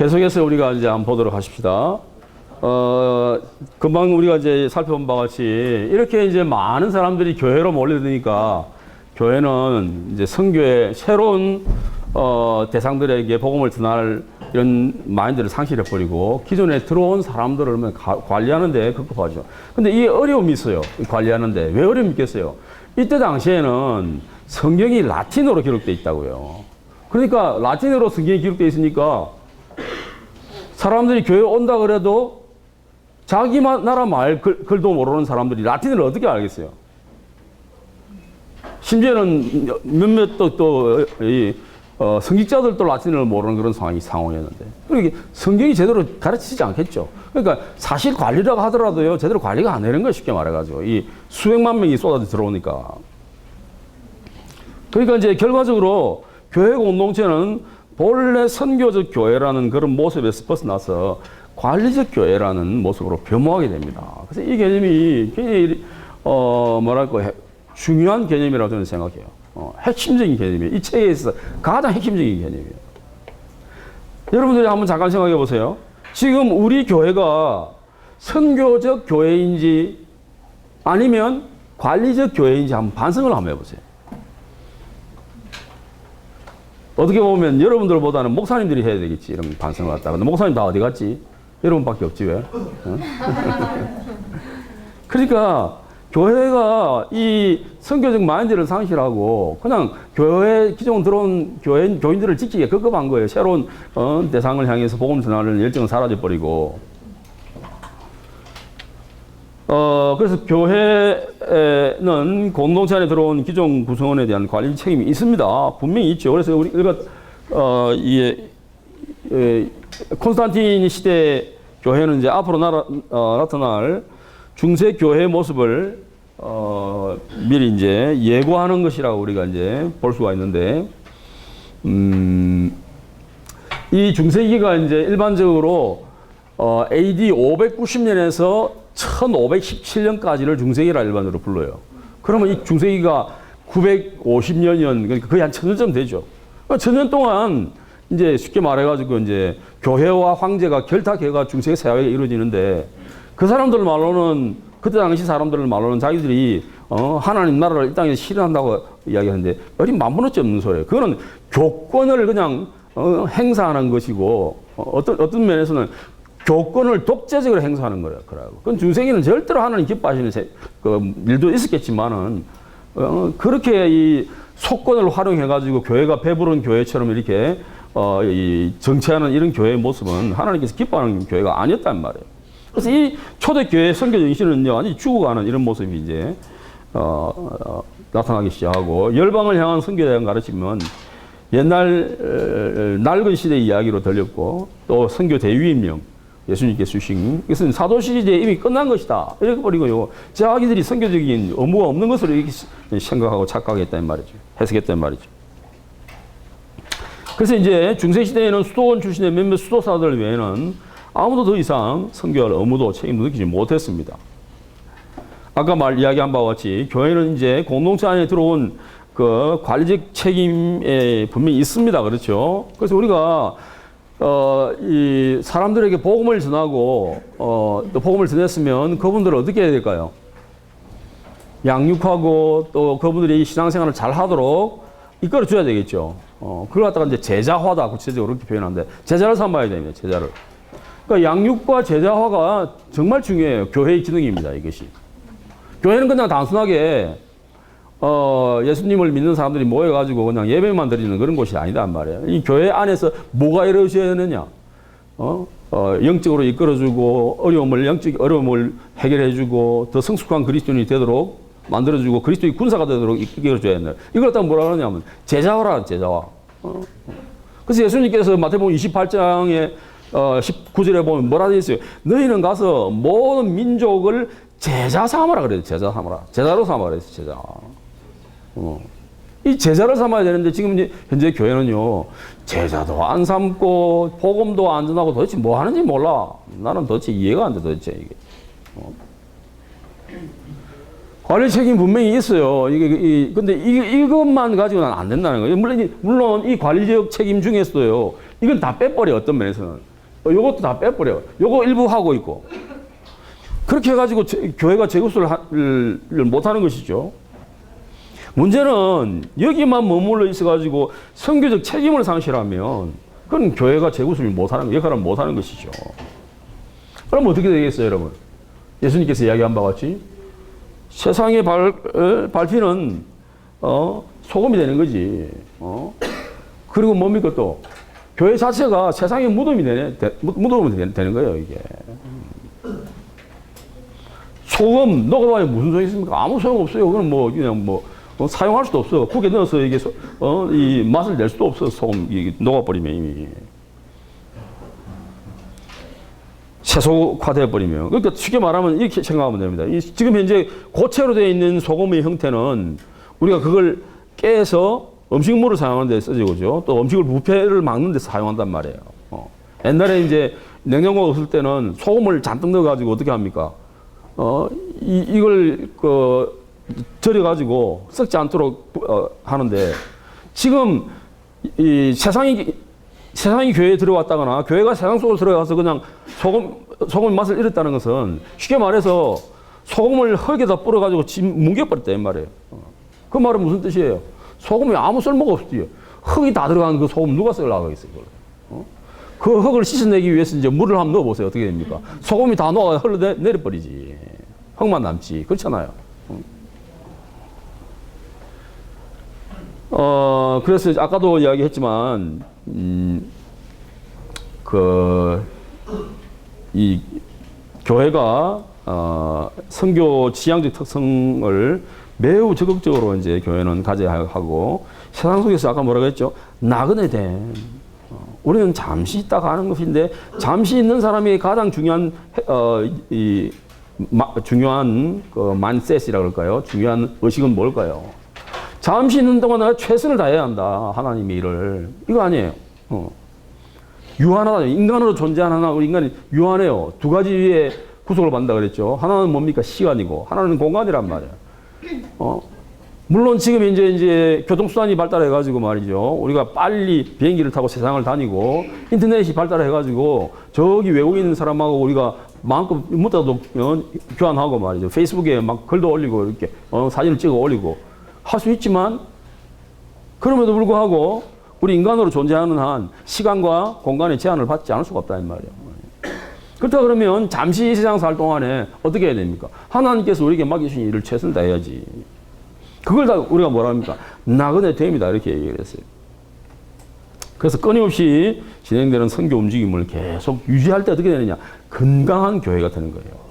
계속해서 우리가 이제 한번 보도록 하십시다. 어, 금방 우리가 이제 살펴본 바와 같이 이렇게 이제 많은 사람들이 교회로 몰려드니까 교회는 이제 선교의 새로운 어, 대상들에게 복음을 전할 이런 마인드를 상실해버리고 기존에 들어온 사람들을 가- 관리하는 데 급급하죠. 근데 이 어려움이 있어요. 관리하는 데. 왜 어려움이 있겠어요? 이때 당시에는 성경이 라틴어로 기록되어 있다고요. 그러니까 라틴어로 성경이 기록되어 있으니까 사람들이 교회 온다 그래도 자기 마- 나라 말 글, 글도 모르는 사람들이 라틴어를 어떻게 알겠어요? 심지어는 몇몇 또, 또, 이, 어, 성직자들도 라틴어를 모르는 그런 상황이, 상황이었는데. 그러니까 성경이 제대로 가르치지 않겠죠. 그러니까 사실 관리라고 하더라도요, 제대로 관리가 안 되는 거예요, 쉽게 말해가지고. 이 수백만 명이 쏟아져 들어오니까. 그러니까 이제 결과적으로 교회 공동체는 본래 선교적 교회라는 그런 모습에서 벗어나서 관리적 교회라는 모습으로 변모하게 됩니다. 그래서 이 개념이 굉장히 어 뭐랄까 해- 중요한 개념이라고 저는 생각해요. 어, 핵심적인 개념이에요. 이 책에 있어서 가장 핵심적인 개념이에요. 여러분들이 한번 잠깐 생각해 보세요. 지금 우리 교회가 선교적 교회인지 아니면 관리적 교회인지 한번 반성을 한번 해보세요. 어떻게 보면 여러분들보다는 목사님들이 해야 되겠지 이런 반성을 갖다가 근데 목사님 다 어디 갔지? 여러분밖에 없지 왜? 어? 그러니까 교회가 이 선교적 마인드를 상실하고 그냥 교회 기존 들어온 교회 교인들을 지키기에 급급한 거예요. 새로운 어, 대상을 향해서 복음 전하는 열정은 사라져 버리고. 어, 그래서 교회는 공동체 안에 들어온 기존 구성원에 대한 관리 책임이 있습니다. 분명히 있죠. 그래서 우리, 우리가, 어, 이, 에, 콘스탄틴 시대 교회는 이제 앞으로 나라, 어, 나타날 중세 교회 모습을, 어, 미리 이제 예고하는 것이라고 우리가 이제 볼 수가 있는데, 음, 이 중세기가 이제 일반적으로 어, AD 590년에서 1517년까지를 중세기라 일반으로 불러요. 그러면 이 중세기가 950년이면 그러니까 거의 한 천년쯤 되죠. 그러니까 천년 동안 이제 쉽게 말해가지고 이제 교회와 황제가 결탁해가 중세기 사회가 이루어지는데 그 사람들 말로는 그때 당시 사람들 말로는 자기들이 어, 하나님 나라를 이 땅에 실현한다고 이야기하는데 어린 만분어치 없는 소리예요. 그거는 교권을 그냥 어, 행사하는 것이고 어, 어떤 어떤 면에서는 교권을 독재적으로 행사하는 거예요. 그러고 그건 중세기는 절대로 하나님 기뻐하시는 세- 그 일도 있었겠지만은 어, 그렇게 이 속권을 활용해 가지고 교회가 배부른 교회처럼 이렇게 어, 이 정치하는 이런 교회의 모습은 하나님께서 기뻐하는 교회가 아니었단 말이에요. 그래서 이 초대 교회 선교 정신은요, 완전히 죽어가는 이런 모습이 이제 어, 어, 나타나기 시작하고 열방을 향한 선교에 대한 가르침은 옛날 어, 낡은 시대 이야기로 들렸고 또 선교 대위임령 예수님께 주신 이것은 사도 시대 이미 끝난 것이다 이렇게 버리고요 자기들이 선교적인 의무가 없는 것으로 생각하고 착각했다는 말이죠 해석했다는 말이죠. 그래서 이제 중세 시대에는 수도원 출신의 몇몇 수도사들 외에는 아무도 더 이상 선교할 의무도 책임도 느끼지 못했습니다. 아까 말 이야기한 바와 같이 교회는 이제 공동체 안에 들어온 그 관리적 책임에 분명히 있습니다. 그렇죠? 그래서 우리가 어, 이 사람들에게 복음을 전하고 어, 또 복음을 전했으면 그분들을 어떻게 해야 될까요? 양육하고 또 그분들이 신앙생활을 잘 하도록 이끌어 줘야 되겠죠. 어, 그걸 갖다가 이제 제자화다 구체적으로 그렇게 표현하는데 제자를 삼아야 됩니다. 제자를. 그러니까 양육과 제자화가 정말 중요해요. 교회의 기능입니다. 이것이. 교회는 그냥 단순하게 어, 예수님을 믿는 사람들이 모여가지고 그냥 예배만 드리는 그런 곳이 아니단 말이에요. 이 교회 안에서 뭐가 이루어져야 되느냐? 어? 어, 영적으로 이끌어주고 어려움을 영적 어려움을 해결해주고 더 성숙한 그리스도인이 되도록 만들어주고 그리스도의 군사가 되도록 이끌어줘야 된다. 이걸 갖다가 뭐라 그러냐면 제자화라 제자화. 어? 그래서 예수님께서 마태복음 28장에 어, 19절에 보면 뭐라 되어 있어요? 너희는 가서 모든 민족을 제자 삼아라 그래요. 제자 삼아라. 제자로 삼아라 그랬어요. 제자. 어. 이 제자를 삼아야 되는데 지금 이제 현재 교회는요 제자도 안 삼고 복음도 안 전하고 도대체 뭐 하는지 몰라. 나는 도대체 이해가 안 돼 도대체 이게. 어. 관리 책임 분명히 있어요. 이게 이 근데 이 이것만 가지고는 안 된다는 거예요. 물론 이- 물론 이 관리적 책임 중에서도요 이건 다 빼버려 어떤 면에서는. 어, 요것도 다 빼버려. 요거 일부 하고 있고. 그렇게 해가지고 제- 교회가 를 못하는 것이죠. 문제는 여기만 머물러 있어가지고 선교적 책임을 상실하면 그건 교회가 재구수를 못하는 역할을 못하는 것이죠. 그럼 어떻게 되겠어요, 여러분? 예수님께서 이야기한 바와 같이 세상의 발, 어, 발피는 어, 소금이 되는 거지. 어? 그리고 뭡니까 또 교회 자체가 세상의 무덤이 되네, 되, 무- 무덤이 되는 거예요 이게. 소금 녹아봐야 무슨 소용 있습니까? 아무 소용 없어요. 그건 뭐 그냥 뭐 어, 사용할 수도 없어. 국에 넣어서 이게 소- 어, 이 맛을 낼 수도 없어. 소금 이게 녹아버리면 이미. 세소화돼 버리면 그러니까 쉽게 말하면 이렇게 생각하면 됩니다. 이 지금 현재 고체로 되어 있는 소금의 형태는 우리가 그걸 깨서 음식물을 사용하는 데 쓰지고죠. 또 음식을 부패를 막는 데 사용한단 말이에요. 어. 옛날에 이제 냉장고가 없을 때는 소금을 잔뜩 넣어 가지고 어떻게 합니까? 어, 이, 이걸 그 절여 가지고 썩지 않도록 어, 하는데 지금 이 세상이 세상이 교회에 들어왔다거나 교회가 세상 속으로 들어가서 그냥 소금 소금 맛을 잃었다는 것은 쉽게 말해서 소금을 흙에다 뿌려가지고 진 뭉개버렸다 이 말이에요. 어. 그 말은 무슨 뜻이에요? 소금이 아무 쓸모가 없지요. 흙이 다 들어간 그 소금 누가 쓰려고 하겠어요, 그걸. 어? 그 흙을 씻어내기 위해서 이제 물을 한번 넣어보세요. 어떻게 됩니까? 소금이 다 녹아 흘러내려버리지. 흙만 남지. 그렇잖아요. 어, 그래서 아까도 이야기했지만, 음, 그, 이 교회가, 어, 선교 지향적 특성을 매우 적극적으로 이제 교회는 가져야 하고, 세상 속에서 아까 뭐라고 했죠? 나그네 된. 어, 우리는 잠시 있다가 하는 것인데, 잠시 있는 사람이 가장 중요한, 어, 이, 마, 중요한 그 만셋이라고 그럴까요? 중요한 의식은 뭘까요? 잠시 있는 동안 내가 최선을 다해야 한다. 하나님의 일을. 이거 아니에요. 어. 유한하다. 인간으로 존재하는 하나, 우리 인간이 유한해요. 두 가지의 구속을 받는다 그랬죠. 하나는 뭡니까? 시간이고, 하나는 공간이란 말이에요. 어. 물론 지금 이제 이제 교통수단이 발달해 가지고 말이죠. 우리가 빨리 비행기를 타고 세상을 다니고 인터넷이 발달해 가지고 저기 외국에 있는 사람하고 우리가 마음껏 문자도 어, 교환하고 말이죠. 페이스북에 막 글도 올리고 이렇게 어, 사진을 찍어 올리고 할 수 있지만 그럼에도 불구하고 우리 인간으로 존재하는 한 시간과 공간의 제한을 받지 않을 수가 없다 이 말이에요. 그렇다 그러면 잠시 이 세상 살 동안에 어떻게 해야 됩니까? 하나님께서 우리에게 맡기신 일을 최선 다해야지. 그걸 다 우리가 뭐라 합니까? 나그네 됨이다 이렇게 얘기를 했어요. 그래서 끊임없이 진행되는 선교 움직임을 계속 유지할 때 어떻게 되느냐? 건강한 교회가 되는 거예요.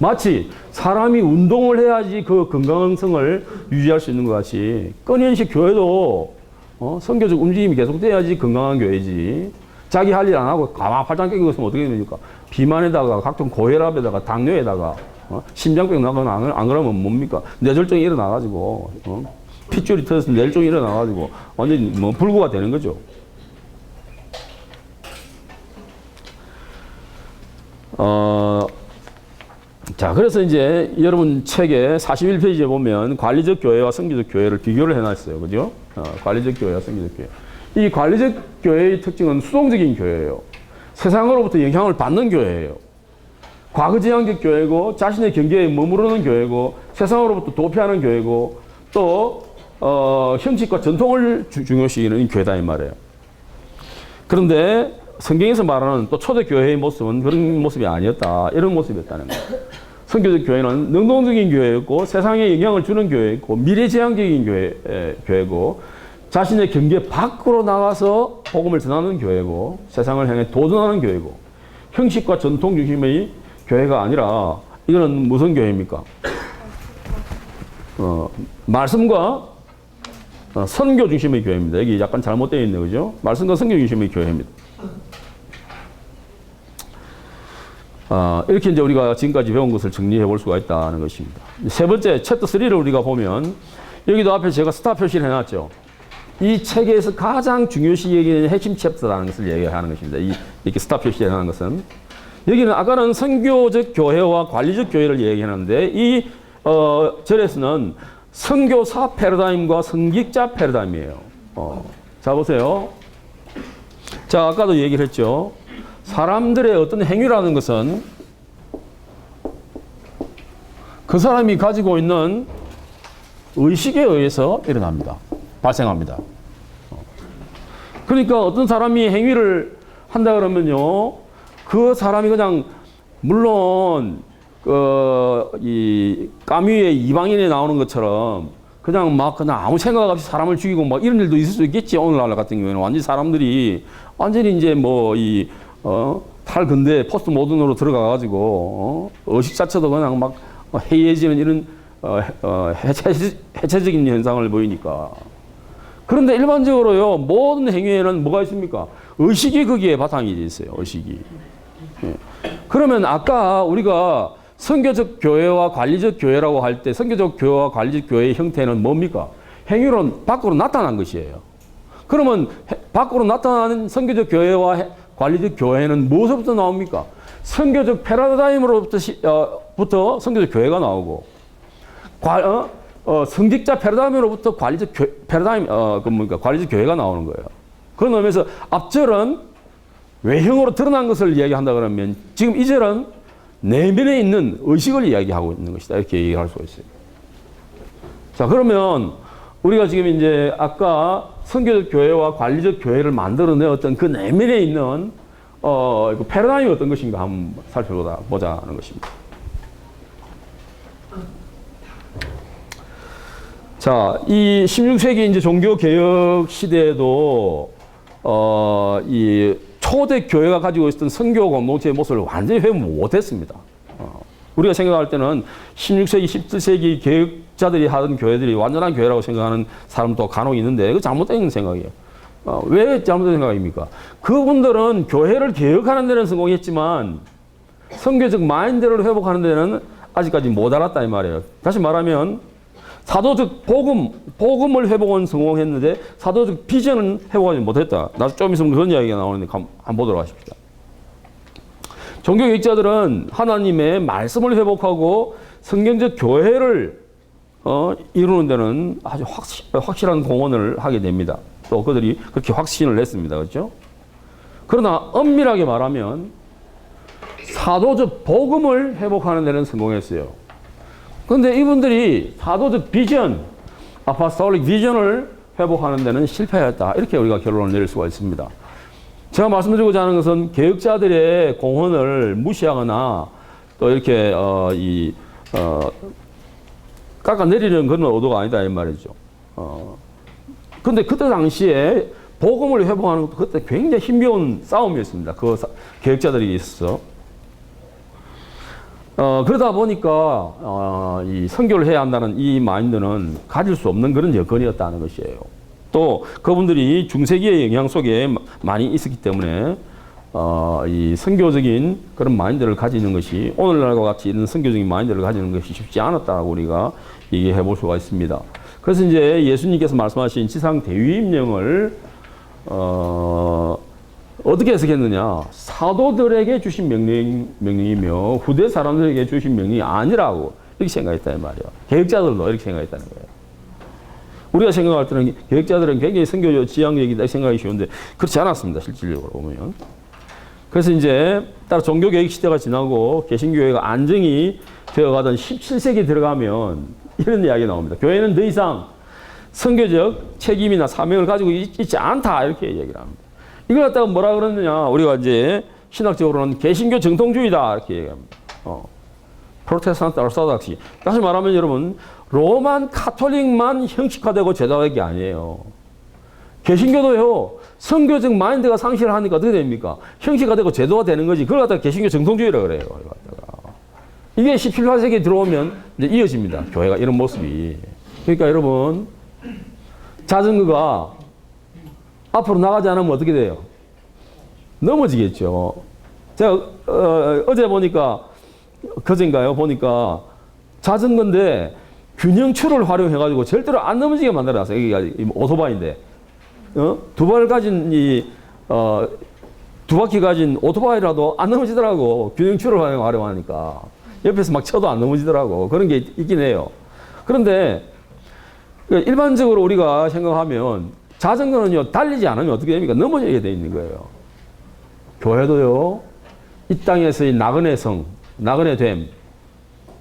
어. 마치 사람이 운동을 해야지 그 건강성을 유지할 수 있는 것 같이 끊임없이 교회도 어, 선교적 움직임이 계속돼야지 건강한 교회지. 자기 할 일 안 하고 가만 팔짱 끼고 있으면 어떻게 됩니까? 비만에다가 각종 고혈압에다가 당뇨에다가 어? 심장병 나거나 안, 안 그러면 뭡니까? 뇌졸중이 일어나가지고 어? 핏줄이 터져서 뇌졸중이 일어나가지고 완전히 뭐 불구가 되는 거죠. 어, 자, 그래서 이제 여러분 책에 41페이지에 보면 관리적 교회와 성기적 교회를 비교를 해놨어요. 그죠? 어, 관리적 교회와 성기적 교회. 이 관리적 교회의 특징은 수동적인 교회예요. 세상으로부터 영향을 받는 교회예요. 과거지향적 교회고 자신의 경계에 머무르는 교회고 세상으로부터 도피하는 교회고 또 어, 형식과 전통을 주- 중요시하는 교회다 이 말이에요. 그런데 성경에서 말하는 또 초대 교회의 모습은 그런 모습이 아니었다. 이런 모습이었다는 거예요. 선교적 교회는 능동적인 교회였고 세상에 영향을 주는 교회였고 미래지향적인 교회, 에, 교회고 자신의 경계 밖으로 나가서 복음을 전하는 교회고 세상을 향해 도전하는 교회고 형식과 전통 중심의 교회가 아니라 이거는 무슨 교회입니까? 어, 말씀과 어, 선교 중심의 교회입니다. 여기 약간 잘못되어 있네요. 그죠? 말씀과 선교 중심의 교회입니다. 아, 이렇게 이제 우리가 지금까지 배운 것을 정리해 볼 수가 있다는 것입니다. 세 번째, 챕터 3를 우리가 보면 여기도 앞에 제가 스타 표시를 해놨죠. 이 책에서 가장 중요시 여기는 핵심 챕터라는 것을 얘기하는 것입니다. 이, 이렇게 스타 표시를 하는 것은. 여기는 아까는 선교적 교회와 관리적 교회를 얘기하는데 이 어, 절에서는 선교사 패러다임과 선기자 패러다임이에요. 어, 자 보세요. 자, 아까도 얘기를 했죠. 사람들의 어떤 행위라는 것은 그 사람이 가지고 있는 의식에 의해서 일어납니다. 발생합니다. 어. 그러니까 어떤 사람이 행위를 한다 그러면요. 그 사람이 그냥 물론 그이 까뮤의 이방인에 나오는 것처럼 그냥 막 그냥 아무 생각 없이 사람을 죽이고 막 이런 일도 있을 수 있겠지 오늘날 같은 경우에는 완전히 사람들이 완전히 이제 뭐 뭐이 어 탈 근대 포스트 모던으로 들어가 가지고 어? 의식 자체도 그냥 막 해이해지는 이런 어, 어, 해체, 해체 적인 현상을 보이니까 그런데 일반적으로요 모든 행위에는 뭐가 있습니까 의식이 거기에 바탕이 돼 있어요 의식이 예. 그러면 아까 우리가 선교적 교회와 관리적 교회라고 할 때 선교적 교회와 관리적 교회의 형태는 뭡니까? 행위로 밖으로 나타난 것이에요. 그러면 해- 밖으로 나타나는 선교적 교회와 해- 관리적 교회는 무엇부터 나옵니까? 선교적 패러다임으로부터 시, 어, 부터 선교적 교회가 나오고 과, 어, 어, 성직자 패러다임으로부터 관리적 교, 패러다임 어, 그 뭡니까? 관리적 교회가 나오는 거예요. 그런 의미에서 앞절은 외형으로 드러난 것을 이야기한다 그러면 지금 이 절은 내면에 있는 의식을 이야기하고 있는 것이다. 이렇게 얘기할 수가 있어요. 자, 그러면 우리가 지금 이제 아까 선교적 교회와 관리적 교회를 만들어낸 어떤 그 내면에 있는 어, 그 패러다임이 어떤 것인가 한번 살펴보자 보자는 것입니다. 자, 이 16세기 이제 종교 개혁 시대에도 어, 이 초대 교회가 가지고 있었던 선교 공동체의 모습을 완전히 회복 못했습니다. 어, 우리가 생각할 때는 16세기, 17세기 개혁자들이 하던 교회들이 완전한 교회라고 생각하는 사람도 간혹 있는데 그 잘못된 생각이에요. 어, 왜 잘못된 생각입니까? 그분들은 교회를 개혁하는 데는 성공했지만 선교적 마인드를 회복하는 데는 아직까지 못 알았다 이 말이에요. 다시 말하면 사도적 복음, 복음을 회복은 성공했는데 사도적 비전은 회복하지 못했다. 나도 좀 있으면 그런 이야기가 나오는데 한- 한번 보도록 하십시오. 종교개혁자들은 하나님의 말씀을 회복하고 성경적 교회를 어, 이루는 데는 아주 확실, 확실 한 공헌을 하게 됩니다. 또 그들이 그렇게 확신을 냈습니다. 그렇죠? 그러나 엄밀하게 말하면 사도적 복음을 회복하는 데는 성공했어요. 그런데 이분들이 사도적 비전, 아파스톨릭 비전을 회복하는 데는 실패했다. 이렇게 우리가 결론을 내릴 수가 있습니다. 제가 말씀드리고자 하는 것은 개혁자들의 공헌을 무시하거나 또 이렇게 어, 이 어, 깎아내리는 그런 의도가 아니다 이 말이죠. 어, 근데 그때 당시에 복음을 회복하는 것도 그때 굉장히 힘겨운 싸움이었습니다. 그 사- 개혁자들이 있어서. 어, 그러다 보니까 어, 이 선교를 해야 한다는 이 마인드는 가질 수 없는 그런 여건이었다는 것이에요. 또 그분들이 중세기의 영향 속에 마- 많이 있었기 때문에 어, 이 선교적인 그런 마인드를 가지는 것이 오늘날과 같이 이런 선교적인 마인드를 가지는 것이 쉽지 않았다고 우리가 얘기해 볼 수가 있습니다. 그래서 이제 예수님께서 말씀하신 지상 대위임령을 어, 어떻게 해석했느냐? 사도들에게 주신 명령, 명령이며 후대 사람들에게 주신 명령이 아니라고 이렇게 생각했다 이 말이에요. 계획자들도 이렇게 생각했다는 거예요. 우리가 생각할 때는 계획자들은 굉장히 선교적 지향적이다 생각이 쉬운데 그렇지 않았습니다. 실질적으로 보면. 그래서 이제 따라 종교 개혁 시대가 지나고 개신교회가 안정이 되어가던 17세기 들어가면 이런 이야기 나옵니다. 교회는 더 이상 선교적 책임이나 사명을 가지고 있, 있지 않다 이렇게 얘기를 합니다. 이걸 갖다가 뭐라 그러느냐 우리가 이제 신학적으로는 개신교 정통주의다 이렇게 얘기합니다. 어. 프로테스탄트 얼소닥시 다시 말하면 여러분 로만 카톨릭만 형식화되고 제도화된 게 아니에요. 개신교도요 선교적 마인드가 상실을 하니까 어떻게 됩니까? 형식화되고 제도화 되는 거지. 그걸 갖다가 개신교 정통주의라 그래요. 갖다가. 이게 17세기에 들어오면 이제 이어집니다. 교회가 이런 모습이. 그러니까 여러분 자전거가 앞으로 나가지 않으면 어떻게 돼요? 넘어지겠죠. 제가 어, 어제 보니까 그젠가요 보니까 자전거인데 균형추를 활용해가지고 절대로 안 넘어지게 만들어놨어요. 이게 이 오토바이인데 어? 두 발 가진 이 어, 두 바퀴 가진 오토바이라도 안 넘어지더라고. 균형추를 활용- 활용하니까 옆에서 막 쳐도 안 넘어지더라고. 그런 게 있- 있긴 해요. 그런데 그 일반적으로 우리가 생각하면 자전거는요 달리지 않으면 어떻게 됩니까? 넘어지게 돼 있는 거예요. 교회도요, 이 땅에서의 나그네 성, 나그네 됨,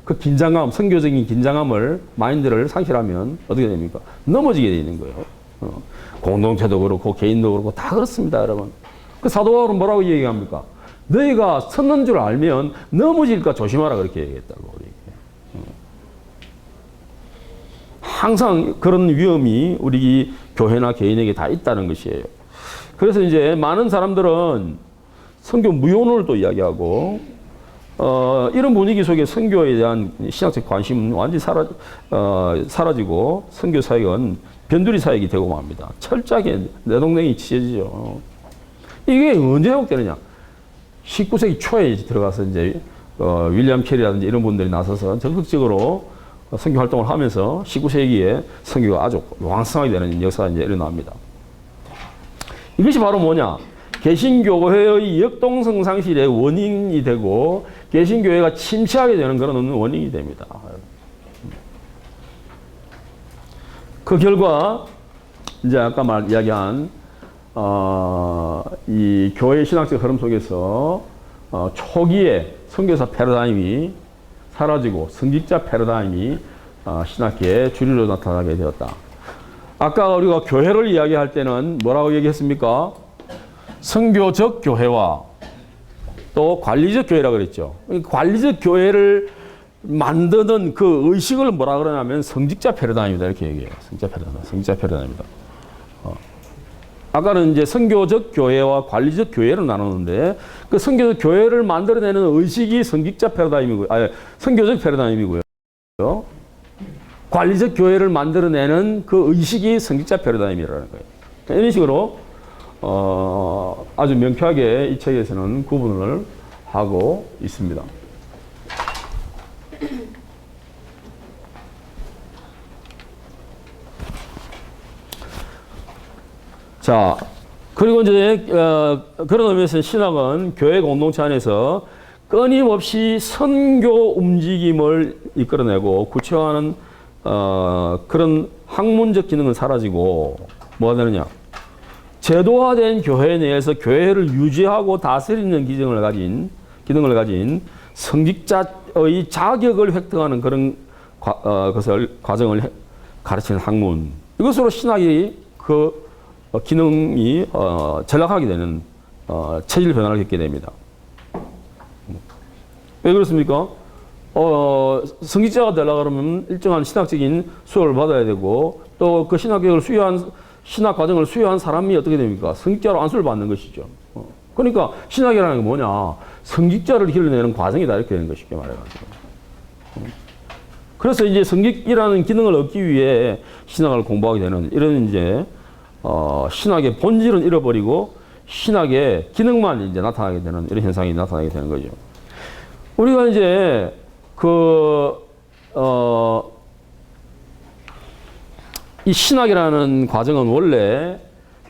그 긴장감, 선교적인 긴장감을, 마인드를 상실하면 어떻게 됩니까? 넘어지게 되는 거예요. 어, 공동체도 그렇고, 개인도 그렇고, 다 그렇습니다, 여러분. 그 사도 바울은 뭐라고 얘기합니까? 너희가 섰는 줄 알면 넘어질까 조심하라 그렇게 얘기했다고. 우리. 항상 그런 위험이 우리 교회나 개인에게 다 있다는 것이에요. 그래서 이제 많은 사람들은 선교 무효를 또 이야기하고 어, 이런 분위기 속에 선교에 대한 신학적 관심은 완전히 사라, 어, 사라지고 선교 사역은 변두리 사역이 되고 맙니다. 철저하게 내동댕이 치해지죠. 이게 언제 회복되느냐? 19세기 초에 들어가서 이제 어, 윌리엄 캐리라든지 이런 분들이 나서서 적극적으로 선교 활동을 하면서 19세기에 선교가 아주 왕성하게 되는 역사가 이제 일어납니다. 이것이 바로 뭐냐? 개신교회의 역동성 상실의 원인이 되고 개신교회가 침체하게 되는 그런 원인이 됩니다. 그 결과 이제 아까 말 이야기한 어, 이 교회 신학적 흐름 속에서 어, 초기에 선교사 패러다임이 사라지고 성직자 패러다임이 어, 신학계에 주류로 나타나게 되었다. 아까 우리가 교회를 이야기할 때는 뭐라고 얘기했습니까? 선교적 교회와 또 관리적 교회라 그랬죠. 이 관리적 교회를 만드는 그 의식을 뭐라 그러냐면 성직자 패러다임이다 이렇게 얘기해요. 성직자 패러다임, 성직자 패러다임이다. 어. 아까는 이제 선교적 교회와 관리적 교회를 나누는데 그 선교적 교회를 만들어내는 의식이 성직자 패러다임이고요. 아, 선교적 패러다임이고요. 관리적 교회를 만들어내는 그 의식이 성직자 패러다임이라는 거예요. 이런 식으로 어, 아주 명쾌하게 이 책에서는 구분을 하고 있습니다. 자, 그리고 이제 어, 그런 의미에서 신학은 교회 공동체 안에서 끊임없이 선교 움직임을 이끌어내고 구체화하는 어, 그런 학문적 기능은 사라지고 뭐가 되느냐? 제도화된 교회 내에서 교회를 유지하고 다스리는 기능을 가진 기능을 가진 성직자의 자격을 획득하는 그런 과, 어, 것을 과정을 해- 가르치는 학문. 이것으로 신학이 그 어, 기능이 어, 전락하게 되는 어, 체질 변화를 겪게 됩니다. 왜 그렇습니까? 어, 성직자가 되려고 그러면 일정한 신학적인 수업을 받아야 되고 또 그 신학교육을 수여한 신학 과정을 수여한 사람이 어떻게 됩니까? 성직자로 안수를 받는 것이죠. 어. 그러니까 신학이라는 게 뭐냐? 성직자를 길러내는 과정이다 이렇게 되는 것이죠 말해가지고. 어. 그래서 이제 성직이라는 기능을 얻기 위해 신학을 공부하게 되는 이런 이제 어, 신학의 본질은 잃어버리고 신학의 기능만 이제 나타나게 되는 이런 현상이 나타나게 되는 거죠. 우리가 이제 그, 어, 이 신학이라는 과정은 원래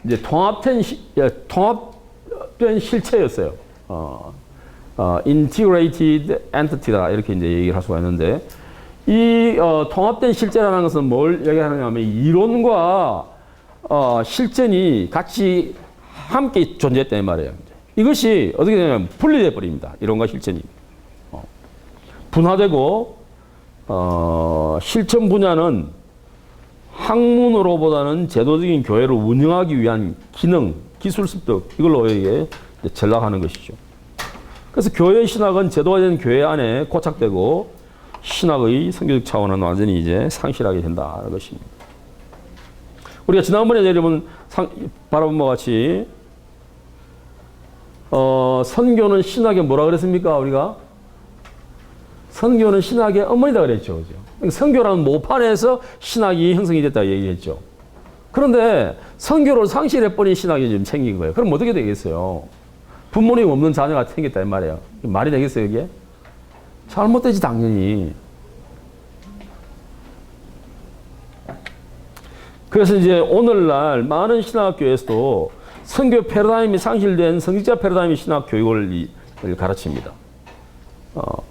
이제 통합된, 시, 예, 통합된 실체였어요. 어, 어, integrated entity다. 이렇게 이제 얘기를 할 수가 있는데, 이 어, 통합된 실제라는 것은 뭘 얘기하느냐면 이론과 어, 실전이 같이 함께 존재했단 말이에요. 이것이 어떻게 되냐면 분리돼 버립니다. 이론과 실전이. 분화되고 어, 실천 분야는 학문으로보다는 제도적인 교회를 운영하기 위한 기능, 기술 습득 이걸로 이게 전락하는 것이죠. 그래서 교회 신학은 제도화된 교회 안에 고착되고 신학의 성교적 차원은 완전히 이제 상실하게 된다는 것입니다. 우리가 지난번에 여러분 상, 바라본 바와 같이 어, 선교는 신학에 뭐라 그랬습니까? 우리가 선교는 신학의 어머니다 그랬죠. 그죠? 그러니까 선교라는 모판에서 신학이 형성이 됐다 얘기했죠. 그런데 선교를 상실해버린 신학이 지금 생긴 거예요. 그럼 어떻게 되겠어요? 부모님 없는 자녀가 생겼다 이 말이에요. 말이 되겠어요, 이게? 잘못되지, 당연히. 그래서 이제 오늘날 많은 신학교에서도 선교 패러다임이 상실된 성직자 패러다임의 신학 교육을 이- 가르칩니다. 어,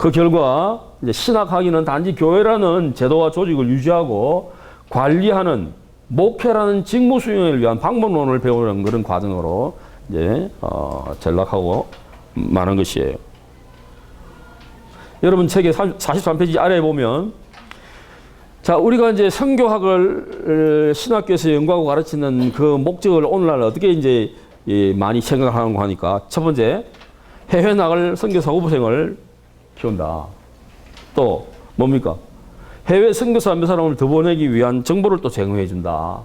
그 결과 신학하기는 단지 교회라는 제도와 조직을 유지하고 관리하는 목회라는 직무 수행을 위한 방법론을 배우는 그런 과정으로 이제 어, 전락하고 많은 것이에요. 여러분 책의 43페이지 아래에 보면 자 우리가 이제 성교학을 어, 신학교에서 연구하고 가르치는 그 목적을 오늘날 어떻게 이제 이 많이 생각하는 하니까 첫 번째 해외 나갈 선교사 후보생을 키운다. 또 뭡니까? 해외 선교사 몇 사람을 더 보내기 위한 정보를 또 제공해 준다.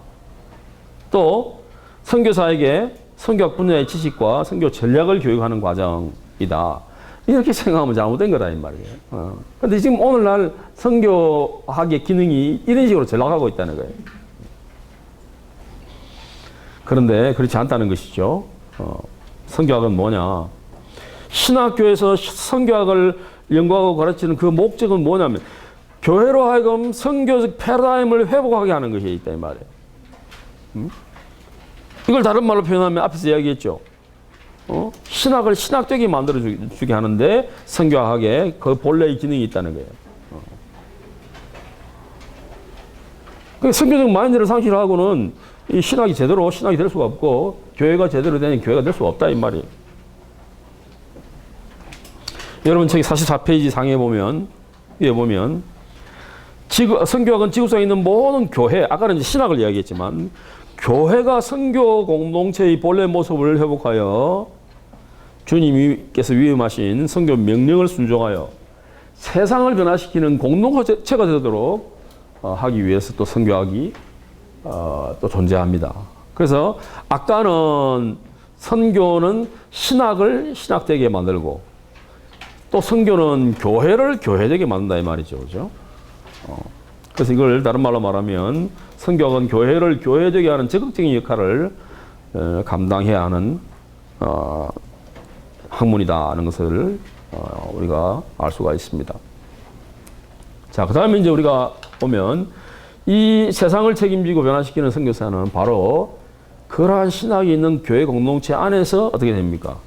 또 선교사에게 선교학 분야의 지식과 선교 전략을 교육하는 과정이다. 이렇게 생각하면 잘못된 거다 이 말이에요. 어. 근데 지금 오늘날 선교학의 기능이 이런 식으로 전락하고 있다는 거예요. 그런데 그렇지 않다는 것이죠. 어. 선교학은 뭐냐? 신학교에서 선교학을 연구하고 가르치는 그 목적은 뭐냐면 교회로 하여금 선교적 패러다임을 회복하게 하는 것이 있다 이 말이에요. 음? 이걸 다른 말로 표현하면 앞에서 이야기했죠. 어? 신학을 신학적이 만들어 주게 하는데 선교학에 그 본래의 기능이 있다는 거예요. 어. 그 선교적 마인드를 상실하고는 이 신학이 제대로 신학이 될 수가 없고 교회가 제대로 되는 교회가 될 수가 없다 이 말이에요. 여러분 책이 44페이지 상에 보면 위에 보면 지구, 선교학은 지구상에 있는 모든 교회 아까는 신학을 이야기했지만 교회가 선교 공동체의 본래 모습을 회복하여 주님께서 위임하신 선교 명령을 순종하여 세상을 변화시키는 공동체가 되도록 어, 하기 위해서 또 선교학이 어, 또 존재합니다. 그래서 아까는 선교는 신학을 신학되게 만들고 또 선교는 교회를 교회되게 만든다 이 말이죠, 그죠? 어, 그래서 이걸 다른 말로 말하면 선교학은 교회를 교회되게 하는 적극적인 역할을 어, 감당해야 하는 어, 학문이다는 것을 어, 우리가 알 수가 있습니다. 자, 그 다음에 이제 우리가 보면 이 세상을 책임지고 변화시키는 선교사는 바로 그러한 신학이 있는 교회 공동체 안에서 어떻게 됩니까?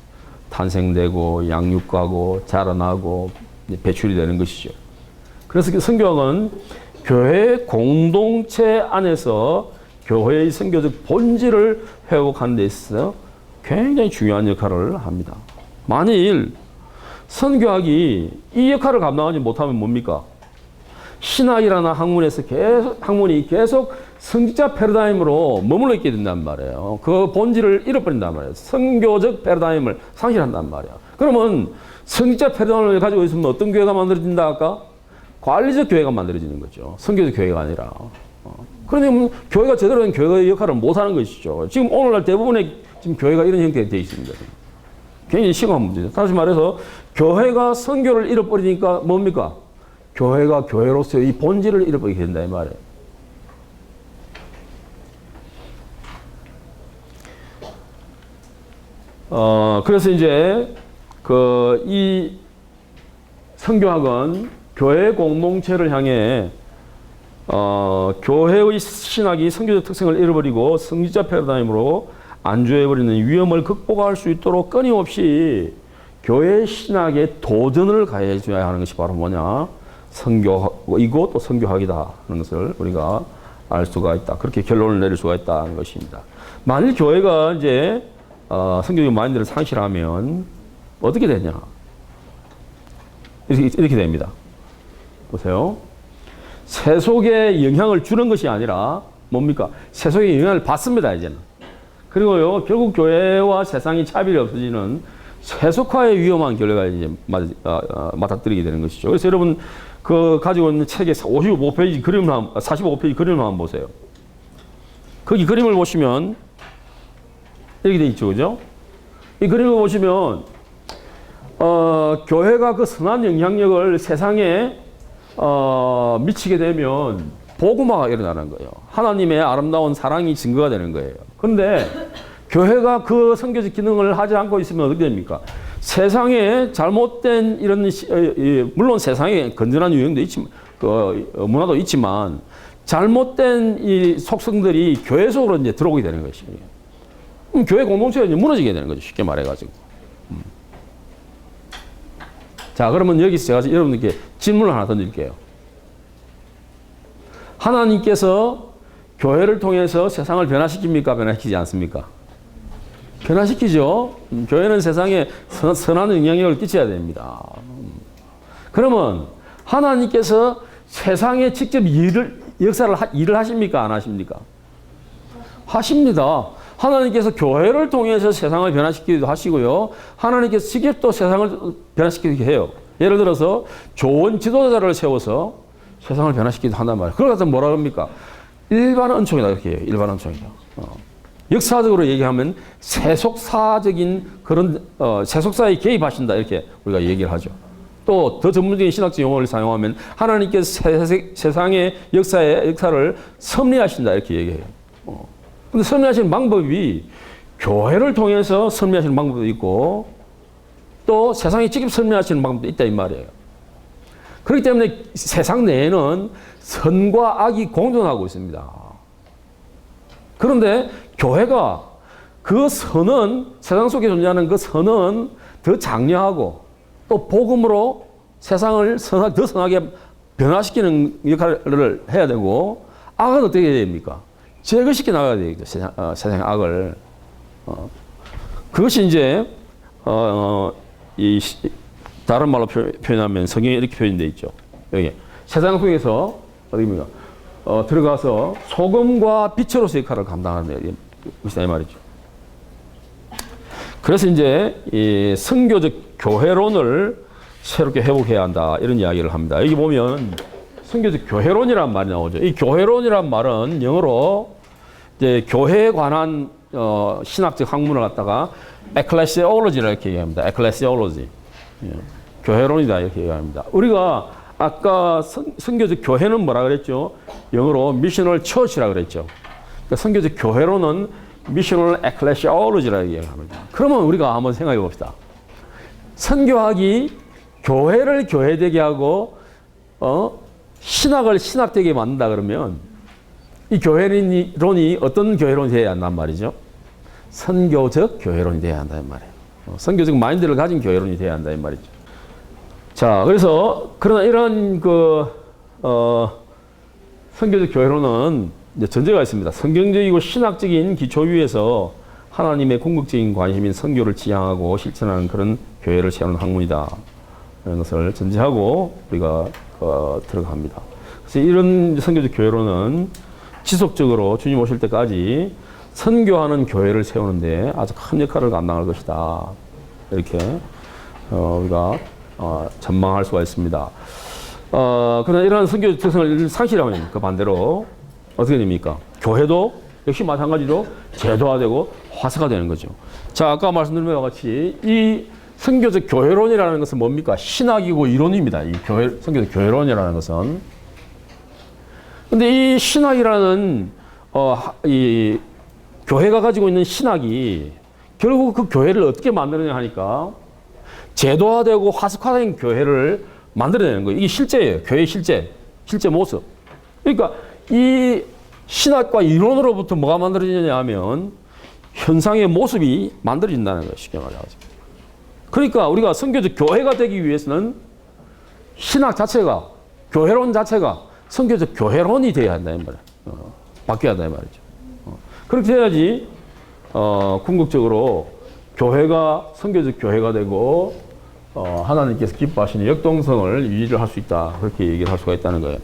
탄생되고 양육하고 자라나고 배출이 되는 것이죠. 그래서 그 선교학은 교회 공동체 안에서 교회의 선교적 본질을 회복하는 데 있어서 굉장히 중요한 역할을 합니다. 만일 선교학이 이 역할을 감당하지 못하면 뭡니까? 신학이라는 학문에서 계속 학문이 계속 성직자 패러다임으로 머물러 있게 된단 말이에요. 그 본질을 잃어버린단 말이에요. 선교적 패러다임을 상실한단 말이에요. 그러면 성직자 패러다임을 가지고 있으면 어떤 교회가 만들어진다 할까? 관리적 교회가 만들어지는 거죠. 선교적 교회가 아니라. 어. 그러면 교회가 제대로 된 교회의 역할을 못하는 것이죠. 지금 오늘날 대부분의 지금 교회가 이런 형태가 되어 있습니다. 굉장히 심한 문제죠. 다시 말해서 교회가 선교를 잃어버리니까 뭡니까? 교회가 교회로서의 이 본질을 잃어버리게 된다 이 말이에요. 어, 그래서 이제 그 이 성교학은 교회 공동체를 향해 어, 교회의 신학이 성교적 특성을 잃어버리고 성지자 패러다임으로 안주해버리는 위험을 극복할 수 있도록 끊임없이 교회 신학에 도전을 가해줘야 하는 것이 바로 뭐냐 성교이고 또 성교학이다 하는 것을 우리가 알 수가 있다 그렇게 결론을 내릴 수가 있다는 것입니다. 만일 교회가 이제 어, 성교적 마인드를 상실하면 어떻게 되냐 이렇게, 이렇게 됩니다. 보세요. 세속에 영향을 주는 것이 아니라 뭡니까? 세속에 영향을 받습니다, 이제는. 그리고요, 결국 교회와 세상이 차별이 없어지는 세속화의 위험한 결과가 이제 맞, 아, 아, 맞닥뜨리게 되는 것이죠. 그래서 여러분, 그 가지고 있는 책의 55페이지 그림을 한, 45페이지 그림을 한번 보세요. 거기 그림을 보시면 이렇게 돼 있죠, 그죠? 이 그림을 보시면, 어, 교회가 그 선한 영향력을 세상에 어, 미치게 되면 복음화가 일어나는 거예요. 하나님의 아름다운 사랑이 증거가 되는 거예요. 그런데 교회가 그 성교적 기능을 하지 않고 있으면 어떻게 됩니까? 세상에 잘못된 이런 시, 어, 이, 물론 세상에 건전한 유형도 있지만 그 어, 문화도 있지만 잘못된 이 속성들이 교회 속으로 이제 들어오게 되는 것이에요. 그럼 교회 공동체가 이제 무너지게 되는 거죠. 쉽게 말해가지고. 음. 자, 그러면 여기서 제가 여러분들께 질문을 하나 던질게요. 하나님께서 교회를 통해서 세상을 변화시킵니까? 변화시키지 않습니까? 변화시키죠. 음, 교회는 세상에 선, 선한 영향력을 끼쳐야 됩니다. 음. 그러면 하나님께서 세상에 직접 일을 역사를 하, 일을 하십니까 안 하십니까? 하십니다. 하나님께서 교회를 통해서 세상을 변화시키기도 하시고요. 하나님께서 직접 또 세상을 변화시키기도 해요. 예를 들어서 좋은 지도자를 세워서 세상을 변화시키기도 한단 말이에요. 그러고서 뭐라 합니까? 일반 은총이다 이렇게 해요. 일반 은총이다. 어. 역사적으로 얘기하면 세속사적인 그런 어, 세속사에 개입하신다 이렇게 우리가 얘기를 하죠. 또 더 전문적인 신학적 용어를 사용하면 하나님께서 세, 세상의 역사의 역사를 섭리하신다 이렇게 얘기해요. 어. 근데 섭리하시는 방법이 교회를 통해서 섭리하시는 방법도 있고 또 세상에 직접 섭리하시는 방법도 있다 이 말이에요. 그렇기 때문에 세상 내에는 선과 악이 공존하고 있습니다. 그런데 교회가 그 선은 세상 속에 존재하는 그 선은 더 장려하고 또 복음으로 세상을 선하, 더 선하게 변화시키는 역할을 해야 되고 악은 어떻게 해야 됩니까? 제거시켜 나가야 되겠죠. 세상, 어, 세상의 악을. 어. 그것이 이제 어, 어, 이 시- 다른 말로 표, 현하면 성경에 이렇게 표현되어 있죠. 여기 세상 속에서 어디입니까? 어, 들어가서 소금과 빛으로서 역할을 감당하는 것이다 이 말이죠. 그래서 이제 이 선교적 교회론을 새롭게 회복해야 한다 이런 이야기를 합니다. 여기 보면 선교적 교회론이란 말이 나오죠. 이 교회론이란 말은 영어로 이제 교회에 관한 어, 신학적 학문을 갖다가 ecclesiology라 이렇게 얘기합니다. ecclesiology. 예. 교회론이다 이렇게 얘기합니다. 우리가 아까 선, 선교적 교회는 뭐라 그랬죠? 영어로 missional church라 그랬죠. 그러니까 선교적 교회론은 missional ecclesiology라 얘기합니다. 그러면 우리가 한번 생각해 봅시다. 선교학이 교회를 교회되게 하고 어? 신학을 신학되게 만든다 그러면 이 교회론이 어떤 교회론이 돼야 한단 말이죠? 선교적 교회론이 돼야 한다는 말이에요. 어, 선교적 마인드를 가진 교회론이 돼야 한다는 말이죠. 자, 그래서 그러나 이런 그 어, 선교적 교회론은 이제 전제가 있습니다. 성경적이고 신학적인 기초 위에서 하나님의 궁극적인 관심인 선교를 지향하고 실천하는 그런 교회를 세우는 학문이다. 이런 것을 전제하고 우리가 어, 들어갑니다. 그래서 이런 선교적 교회론은 지속적으로 주님 오실 때까지 선교하는 교회를 세우는데 아주 큰 역할을 감당할 것이다. 이렇게 어, 우리가 어, 전망할 수가 있습니다. 어, 그러나 이러한 선교 특성을 상실하면 그 반대로 어떻게 됩니까? 교회도 역시 마찬가지로 제도화되고 화석화되는 거죠. 자, 아까 말씀드린 바와 같이 이 선교적 교회론이라는 것은 뭡니까? 신학이고 이론입니다. 이 교회, 선교적 교회론이라는 것은. 근데 이 신학이라는, 어, 하- 이 교회가 가지고 있는 신학이 결국 그 교회를 어떻게 만들어내냐 하니까 제도화되고 화석화된 교회를 만들어내는 거예요. 이게 실제예요. 교회의 실제, 실제 모습. 그러니까 이 신학과 이론으로부터 뭐가 만들어지냐 하면 현상의 모습이 만들어진다는 거예요. 쉽게 말해가지고. 그러니까 우리가 선교적 교회가 되기 위해서는 신학 자체가 교회론 자체가 선교적 교회론이 돼야 한다는 말이에요. 어, 바뀌어야 한다는 말이죠. 어, 그렇게 해야지 어, 궁극적으로 교회가 선교적 교회가 되고 어, 하나님께서 기뻐하시는 역동성을 유지를 할 수 있다 그렇게 얘기를 할 수가 있다는 거예요.